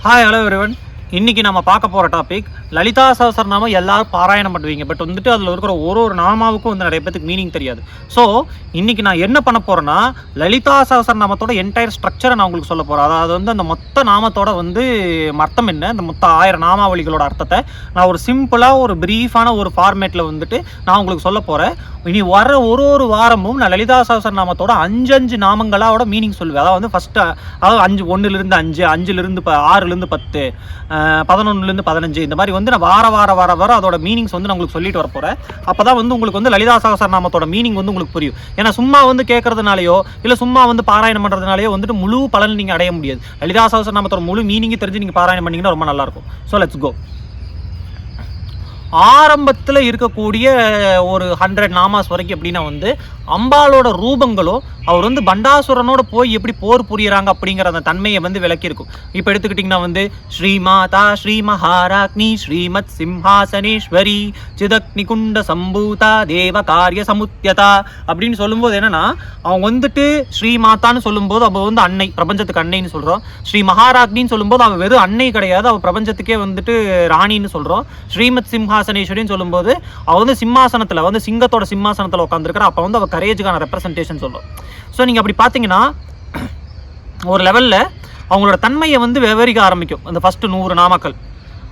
Hi hello everyone இன்றைக்கி நம்ம பார்க்க போகிற டாபிக் லலிதா சஹஸ்ரநாமம் எல்லாரும் பாராயணம் பண்ணுவீங்க. பட் வந்துட்டு அதில் இருக்கிற ஒரு ஒரு நாமாவுக்கும் வந்து நிறைய பேத்துக்கு மீனிங் தெரியாது. ஸோ இன்றைக்கி நான் என்ன பண்ண போகிறேன்னா லலிதா சஹஸ்ரநாமத்தோட என்டையர் ஸ்ட்ரக்சரை நான் உங்களுக்கு சொல்ல போகிறேன் அதாவது வந்து அந்த மொத்த நாமத்தோட வந்து அர்த்தம் என்ன அந்த மொத்த ஆயிரம் நாமாவளிகளோட அர்த்தத்தை நான் ஒரு சிம்பிளாக ஒரு பிரீஃபான ஒரு ஃபார்மேட்டில் வந்துட்டு நான் உங்களுக்கு சொல்ல போகிறேன் இனி வர ஒரு ஒரு வாரமும் நான் லலிதா சஹஸ்ரநாமத்தோட அஞ்சு அஞ்சு நாமங்களாவோட மீனிங் சொல்லுவேன். அதாவது வந்து ஃபஸ்ட்டு அதாவது அஞ்சு ஒன்றுலேருந்து அஞ்சு அஞ்சுலேருந்து ப ஆறுலேருந்து பத்து பதினொன்றுலேருந்து பதினஞ்சு இந்த மாதிரி வந்து நான் வார வார வார வாரம் அதோட மீனிங்ஸ் வந்து நான் உங்களுக்கு சொல்லிட்டு வர போகிறேன் அப்போ தான் வந்து உங்களுக்கு வந்து லலிதா சகசரநாமத்தோட மீனிங் வந்து உங்களுக்கு புரியும். ஏன்னா சும்மா வந்து கேட்கறதுனாலயோ இல்லை சும்மா வந்து பாராயணம் பண்ணுறதுனாலயோ வந்துட்டு முழு பலன் நீங்கள் அடைய முடியாது. லலிதா சகசரநாமத்தோட முழு மீனிங் தெரிஞ்சு நீங்கள் பாராயணம் பண்ணிங்கன்னா ரொம்ப நல்லாயிருக்கும் ஸோ லெட்ஸ் கோ ஆரம்பத்தில் இருக்கக்கூடிய ஒரு ஹண்ட்ரட் நாமாஸ் வரைக்கும் எப்படின்னா வந்து அம்பாலோட ரூபங்களோ அவர் வந்து பண்டாசுரனோட போய் எப்படி போர் புரியறாங்க அப்படிங்கிற அந்த தன்மையை வந்து விளக்கியிருக்கும். இப்போ எடுத்துக்கிட்டிங்கன்னா வந்து ஸ்ரீ மாதா ஸ்ரீ மகாராக்னி ஸ்ரீமத் சிம்ஹாசனேஸ்வரி சிதக்னி குண்ட சம்பூதா தேவ காரிய சமுத்தியதா அப்படின்னு சொல்லும்போது என்னன்னா அவங்க வந்துட்டு ஸ்ரீ மாதான்னு சொல்லும்போது அவள் வந்து அன்னை பிரபஞ்சத்துக்கு அன்னைன்னு சொல்கிறோம் ஸ்ரீ மகாராக்னின்னு சொல்லும்போது அவள் வெறும் அன்னை கிடையாது அவள் பிரபஞ்சத்துக்கே வந்துட்டு ராணின்னு சொல்கிறோம் ஸ்ரீமத் சிம்ஹா சிம்மாசனேஸ்வரின்னு சொல்லும்போது அவள் வந்து சிம்மாசனத்தில் வந்து சிங்கத்தோட சிம்மாசனத்தில் உட்காந்துருக்கிறா அப்போ வந்து அவள் கரேஜுக்கான ரெப்ரசன்டேஷன் சொல்லும். ஸோ நீங்கள் அப்படி பார்த்தீங்கன்னா ஒரு லெவலில் அவங்களோட தன்மையை வந்து விவரிக்க ஆரம்பிக்கும். அந்த ஃபஸ்ட்டு நூறு நாமக்கள்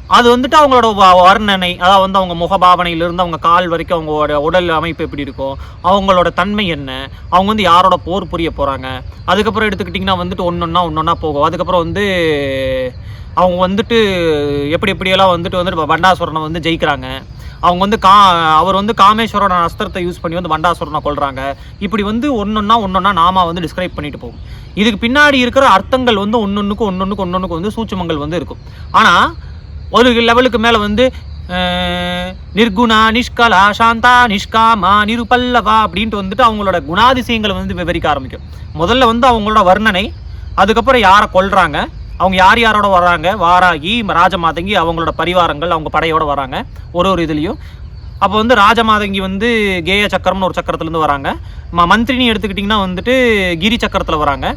அது வந்துட்டு அவங்களோட வ- வர்ணனை அதாவது வந்து அவங்க முகபாவனையிலிருந்து அவங்க கால் வரைக்கும் அவங்களோட உடல் அமைப்பு எப்படி இருக்கும் அவங்களோட தன்மை என்ன அவங்க வந்து யாரோட போர் புரிய போகிறாங்க அதுக்கப்புறம் எடுத்துக்கிட்டிங்கன்னா வந்துட்டு ஒன்று ஒன்றா போகும். அதுக்கப்புறம் வந்து அவங்க வந்துட்டு எப்படி எப்படியெல்லாம் வந்துட்டு வந்துட்டு பண்டாசுரனை வந்து ஜெயிக்கிறாங்க. அவங்க வந்து கா அவர் வந்து காமேஸ்வரோட அஸ்திரத்தை யூஸ் பண்ணி வந்து பண்டாசுரனை கொள்கிறாங்க இப்படி வந்து ஒன்றொன்னா ஒன்றொன்னா நாம வந்து டிஸ்கிரைப் பண்ணிட்டு போகும். இதுக்கு பின்னாடி இருக்கிற அர்த்தங்கள் வந்து ஒன்னொன்றுக்கு ஒன்னொன்றுக்கு ஒன்னொன்றுக்கு வந்து சூட்சுமங்கள் வந்து இருக்கும். ஆனால் ஒரு லெவலுக்கு மேலே வந்து நிர்குணா நிஷ்கலா சாந்தா நிஷ்காமா நிருபல்லவா அப்படின்ட்டு வந்துட்டு அவங்களோட குணாதிசயங்களை வந்து விவரிக்க ஆரம்பிக்கும். முதல்ல வந்து அவங்களோட வர்ணனை அதுக்கப்புறம் யாரை கொள்கிறாங்க அவங்க யார் யாரோட வராங்க? வாராகி ராஜமாதங்கி அவங்களோட பரிவாரங்கள் அவங்க படையோட வராங்க. ஒரு ஒரு இதுலேயும். அப்போ வந்து ராஜமாதங்கி வந்து கேய சக்கரம்னு ஒரு சக்கரத்துலேருந்து வராங்க. ம மந்திரினி எடுத்துக்கிட்டிங்கன்னா வந்துட்டு கிரி சக்கரத்தில் வராங்க.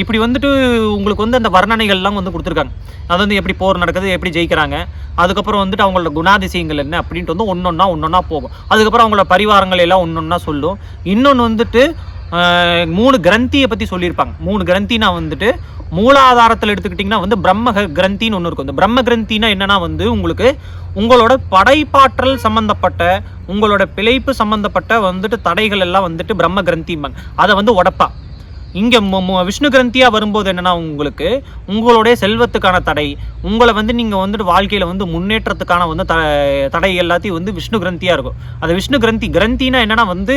இப்படி வந்துட்டு உங்களுக்கு வந்து அந்த வர்ணனைகள்லாம் வந்து கொடுத்துருக்காங்க. அது வந்து எப்படி போர் நடக்குது எப்படி ஜெயிக்கிறாங்க அதுக்கப்புறம் வந்துட்டு அவங்களோட குணாதிசயங்கள் என்ன அப்படின்ட்டு வந்து ஒன்றொன்னா ஒன்றொன்னா போகும். அதுக்கப்புறம் அவங்களோட பரிவாரங்கள் எல்லாம் ஒன்றொன்னா சொல்லும். இன்னொன்று வந்துட்டு மூணு கிரந்தியை பற்றி சொல்லியிருப்பாங்க. மூணு கிரந்தினா வந்துட்டு மூலாதாரத்தில் எடுத்துக்கிட்டிங்கன்னா வந்து பிரம்ம கிரந்தின்னு ஒன்று இருக்கும். இந்த பிரம்ம கிரந்தினா என்னன்னா வந்து உங்களுக்கு உங்களோட படைப்பாற்றல் சம்பந்தப்பட்ட உங்களோட பிழைப்பு சம்பந்தப்பட்ட வந்துட்டு தடைகள் எல்லாம் வந்துட்டு பிரம்ம கிரந்திம்பாங்க. அதை வந்து உடப்பா. இங்கே விஷ்ணு கிரந்தியாக வரும்போது என்னென்னா உங்களுக்கு உங்களுடைய செல்வத்துக்கான தடை உங்களை வந்து நீங்கள் வந்துட்டு வாழ்க்கையில் வந்து முன்னேற்றத்துக்கான வந்து த தடை எல்லாத்தையும் வந்து விஷ்ணு கிரந்தியாக இருக்கும். அது விஷ்ணு கிரந்தி கிரந்தினா என்னன்னா வந்து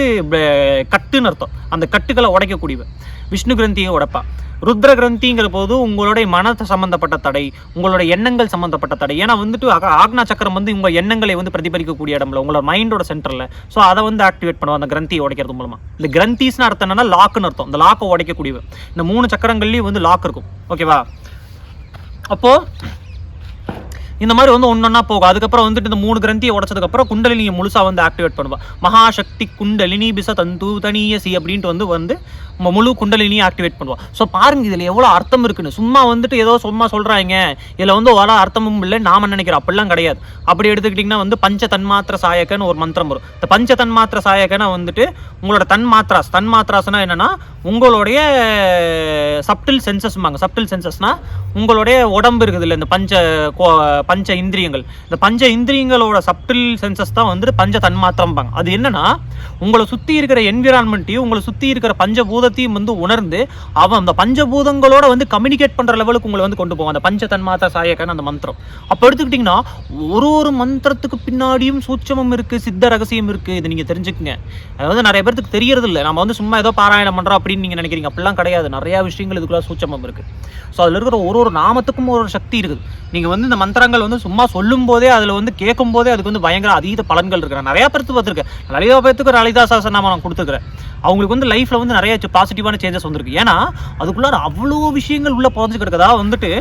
கட்டுன்னு அர்த்தம். அந்த கட்டுகளை உடைக்கக்கூடியவன். விஷ்ணு கிரந்தியை உடைப்பா ருத்ர கிரந்திங்கிற போது உங்களுடைய மனத்தை சம்பந்தப்பட்ட தடை உங்களோட எண்ணங்கள் சம்பந்தப்பட்ட தடை. ஏன்னா வந்துட்டு ஆக- ஆக்னா சக்கரம் வந்து உங்கள் எண்ணங்களை வந்து பிரதிபலிக்கக்கூடிய இடம்ல உங்களோட மைண்டோட சென்டரில் ஸோ அதை வந்து ஆக்டிவேட் பண்ணுவோம் அந்த கிரந்தியை உடைக்கிறது மூலமாக இந்த கிரந்திஸ்னு அர்த்தம் என்னன்னா லாக்குன்னு அர்த்தம். இந்த லாக்கை உடைக்கக்கூடியவ இந்த மூணு சக்கரங்கள்லேயும் வந்து லாக் இருக்கும். ஓகேவா அப்போது இந்த மாதிரி வந்து ஒன்றா போகும். அதுக்கப்புறம் வந்துட்டு இந்த மூணு கிரந்தியை உடச்சதுக்கப்புறம் குண்டலினியை முழுசாக வந்து ஆக்டிவேட் பண்ணுவா. மகாசக்தி குண்டலினி பிச தந்து தனியசி அப்படின்ட்டு வந்து வந்து முழு குண்டலினியை ஆக்டிவேட் பண்ணுவோம் ஸோ பாருங்க இதில் எவ்வளோ அர்த்தம் இருக்குன்னு. சும்மா வந்துட்டு ஏதோ சும்மா சொல்கிறாங்க இதில் வந்து வர அர்த்தமும் இல்லை நாம நினைக்கிறோம். அப்படிலாம் கிடையாது. அப்படி எடுத்துக்கிட்டிங்கன்னா வந்து பஞ்ச தன்மாத்திர சாயக்கன்னு ஒரு மந்திரம் வரும். இந்த பஞ்ச தன்மாத்திர சாயக்கன்னா வந்துட்டு உங்களோட தன்மாத்ராஸ் தன்மாத்ராஸ்னா என்னன்னா உங்களுடைய சப்டில் சென்சஸ்மாங்க சப்டில் சென்சஸ்னா உங்களுடைய உடம்பு இருக்குது இல்லை இந்த பஞ்ச கோ- பஞ்ச இந்திரியங்கள். இந்த பஞ்ச இந்திரியங்களோட சப்டில் சென்சஸ் தான் வந்துட்டு பஞ்ச தன்மாத்திரம்பாங்க. அது என்னன்னா உங்களை சுற்றி இருக்கிற என்விரான்மெண்ட்டையும் உங்களை சுற்றி இருக்கிற பஞ்சபூதத்தையும் வந்து உணர்ந்து அவன் அந்த பஞ்சபூதங்களோட வந்து கம்யூனிகேட் பண்ணுற லெவலுக்கு உங்களை வந்து கொண்டு போவான். அந்த பஞ்ச தன்மாத்திர சாயக்கான அந்த மந்திரம். அப்போ எடுத்துக்கிட்டிங்கன்னா ஒரு ஒரு மந்திரத்துக்கு பின்னாடியும் சூட்சமம் இருக்குது சித்த ரகசியம் இருக்குது இது நீங்கள் தெரிஞ்சுக்கங்க. வந்து நிறைய பேருக்கு தெரியறது இல்லை நம்ம வந்து சும்மா ஏதோ பாராயணம் பண்ணுறோம் அப்படின்னு நீங்கள் நினைக்கிறீங்க. அப்படிலாம் கிடையாது. நிறையா விஷயங்கள் இதுக்குள்ள சூட்சமம் இருக்குது ஸோ அதில் இருக்கிற ஒரு ஒரு நாமத்துக்கும் ஒரு ஒரு சக்தி இருக்குது. நீங்கள் வந்து இந்த மந்திரங்கள் வந்து சும்மா சொல்லும் போதே அதில் வந்து கேட்கும் போதே அதுக்கு வந்து பயங்கர அதீத பலன்கள் இருக்கிறேன் நிறையா பேருக்கு பார்த்துருக்கேன். நிறைய பேர்த்துக்கு அலிதா சாசனாம நான் கொடுத்துருக்கிறேன். அவங்களுக்கு வந்து லைஃப்பில் வந்து நிறைய பாசிட்டிவான சேஞ்சஸ் வந்திருக்கு. ஏன்னா அதுக்குள்ளார அவ்வளோ விஷயங்கள் உள்ளே புதஞ்சு கிடக்குதா வந்துட்டு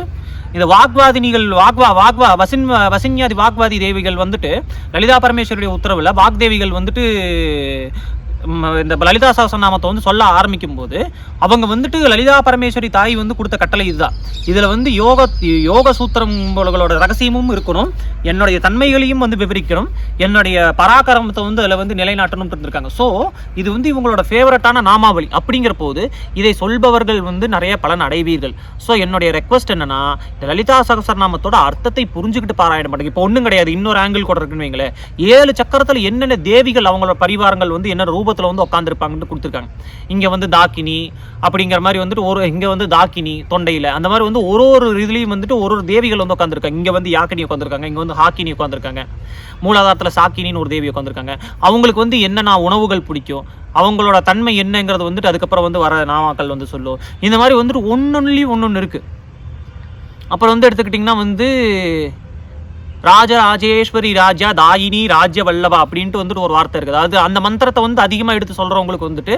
இந்த வாக்வாதினிகள் வாக்வா வாக்வா வசின் வசின்யாதி வாக்வாதி தேவிகள் வந்துட்டு லலிதா பரமேஸ்வருடைய உத்தரவில் வாக்தேவிகள் வந்துட்டு இந்த லலிதா சகசநாமத்தை வந்து சொல்ல ஆரம்பிக்கும் போது அவங்க வந்துட்டு லலிதா பரமேஸ்வரி தாய் வந்து கொடுத்த கட்டளை இதுதான். இதில் வந்து யோக யோக சூத்திரங்களோட ரகசியமும் இருக்கணும். என்னுடைய தன்மைகளையும் வந்து விவரிக்கணும். என்னுடைய பராக்கிரமத்தை வந்து அதில் வந்து நிலைநாட்டணும் இருந்திருக்காங்க. ஸோ இது வந்து இவங்களோட ஃபேவரட்டான நாமாவளி. அப்படிங்கிற போது இதை சொல்பவர்கள் வந்து நிறைய பலன் அடைவீர்கள். ஸோ என்னுடைய ரெக்வஸ்ட் என்னன்னா இந்த லலிதா சகசரநாமத்தோட அர்த்தத்தை புரிஞ்சுக்கிட்டு பாராயணம் பண்ணுங்க. இப்போ ஒன்றும் கிடையாது. இன்னொரு ஆங்கிள் கூட இருக்குன்னு வைங்களேன். ஏழு சக்கரத்தில் என்னென்ன தேவிகள் அவங்களோட பரிவாரங்கள் வந்து என்ன ரூபத்தில் வந்து உட்காந்துருப்பாங்கன்னு கொடுத்துருக்காங்க. இங்கே வந்து தாக்கினி அப்படிங்கிற மாதிரி வந்துட்டு ஒரு இங்கே வந்து தாக்கினி தொண்டையில் அந்த மாதிரி வந்து ஒரு ஒரு இதுலேயும் வந்துட்டு ஒரு ஒரு தேவிகள் வந்து உட்காந்துருக்காங்க இங்கே வந்து யாக்கினி உட்காந்துருக்காங்க இங்கே வந்து ஹாக்கினி உட்காந்துருக்காங்க மூலாதாரத்தில் சாக்கினின்னு ஒரு தேவி உட்காந்துருக்காங்க அவங்களுக்கு வந்து என்னென்ன உணவுகள் பிடிக்கும் அவங்களோட தன்மை என்னங்கிறது வந்துட்டு அதுக்கப்புறம் வந்து வர நாமாக்கள் வந்து சொல்லும். இந்த மாதிரி வந்துட்டு ஒன்று ஒன்னொன்று இருக்குது அப்புறம் வந்து எடுத்துக்கிட்டிங்கன்னா வந்து ராஜராஜேஸ்வரி ராஜா தாயினி ராஜ்ய வல்லவா அப்படின்ட்டு வந்துட்டு ஒரு வார்த்தை இருக்குது. அது அந்த மந்திரத்தை வந்து அதிகமாக எடுத்து சொல்கிறவங்களுக்கு வந்துட்டு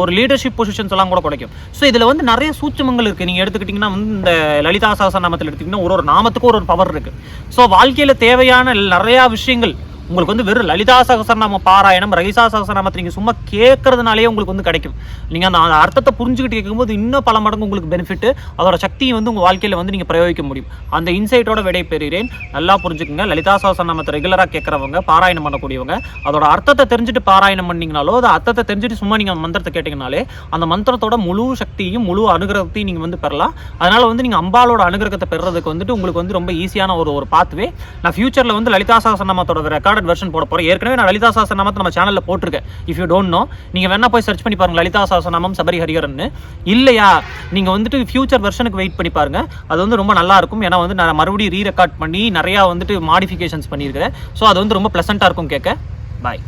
ஒரு லீடர்ஷிப் பொசிஷன்ஸ் எல்லாம் கூட கிடைக்கும். ஸோ இதில் வந்து நிறைய சூட்சமங்கள் இருக்குது நீங்கள் எடுத்துக்கிட்டிங்கன்னா வந்து இந்த லலிதா சாசன நாமத்தில் எடுத்துக்கிட்டிங்கன்னா ஒரு ஒரு நாமத்துக்கும் ஒரு ஒரு பவர் இருக்குது ஸோ வாழ்க்கையில் தேவையான நிறையா விஷயங்கள் உங்களுக்கு வந்து வெறும் லலிதா சகசரநாம பாராயணம் ரகிசா சகசரநாமத்தை நீங்கள் சும்மா கேட்கறதுனாலே உங்களுக்கு வந்து கிடைக்கும். நீங்கள் அந்த அந்த அர்த்தத்தை புரிஞ்சுக்கிட்டு கேட்கும்போது இன்னும் பல மடங்கு உங்களுக்கு பெனிஃபிட் அதோட சக்தியை வந்து உங்கள் வாழ்க்கையில் வந்து நீங்கள் பிரயோகிக்க முடியும். அந்த இன்சைட்டோட விடை பெறுகிறேன் நல்லா புரிஞ்சுக்கோங்க. லலிதா சகசரநாமத்தை ரெகுலராக கேட்குறவங்க பாராயணம் பண்ணக்கூடியவங்க அதோட அர்த்தத்தை தெரிஞ்சுட்டு பாராயணம் பண்ணிங்கனாலோ அது அர்த்தத்தை தெரிஞ்சுட்டு சும்மா நீங்கள் மந்திரத்தை கேட்டிங்கனாலே அந்த மந்திரத்தோட முழு சக்தியும் முழு அனுகிரகத்தையும் நீங்கள் வந்து பெறலாம். அதனால் வந்து நீங்கள் அம்பாலோட அனுகிரகத்தை பெறதுக்கு வந்துட்டு உங்களுக்கு வந்து ரொம்ப ஈஸியான ஒரு ஒரு பாத்வே நான் ஃபியூச்சரில் வந்து லலிதா சகசரநாமத்தோட ரெக்கார்டட் வெர்ஷன் போட போகிறேன் ஏற்கனவே நான் லலிதா சகசரநாமத்தை நம்ம சேனலில் போட்டிருக்கேன். இஃப் யூ டோன்ட் நோ நீங்கள் வேணா போய் சர்ச் பண்ணி பாருங்க. லலிதா சகசரநாமம் சபரி ஹரிஹரன்னு. இல்லையா? நீங்கள் வந்துட்டு ஃபியூச்சர் வெர்ஷனுக்கு வெயிட் பண்ணி பாருங்க. அது வந்து ரொம்ப நல்லா இருக்கும். ஏன்னா வந்து நான் மறுபடியும் ரீ ரெக்கார்ட் பண்ணி நிறையா வந்துட்டு மாடிஃபிகேஷன்ஸ் பண்ணியிருக்கிறேன். ஸோ அது வந்து ரொம்ப ப்ளசண்ட்டாக இருக்கும் கேட்க. பாய்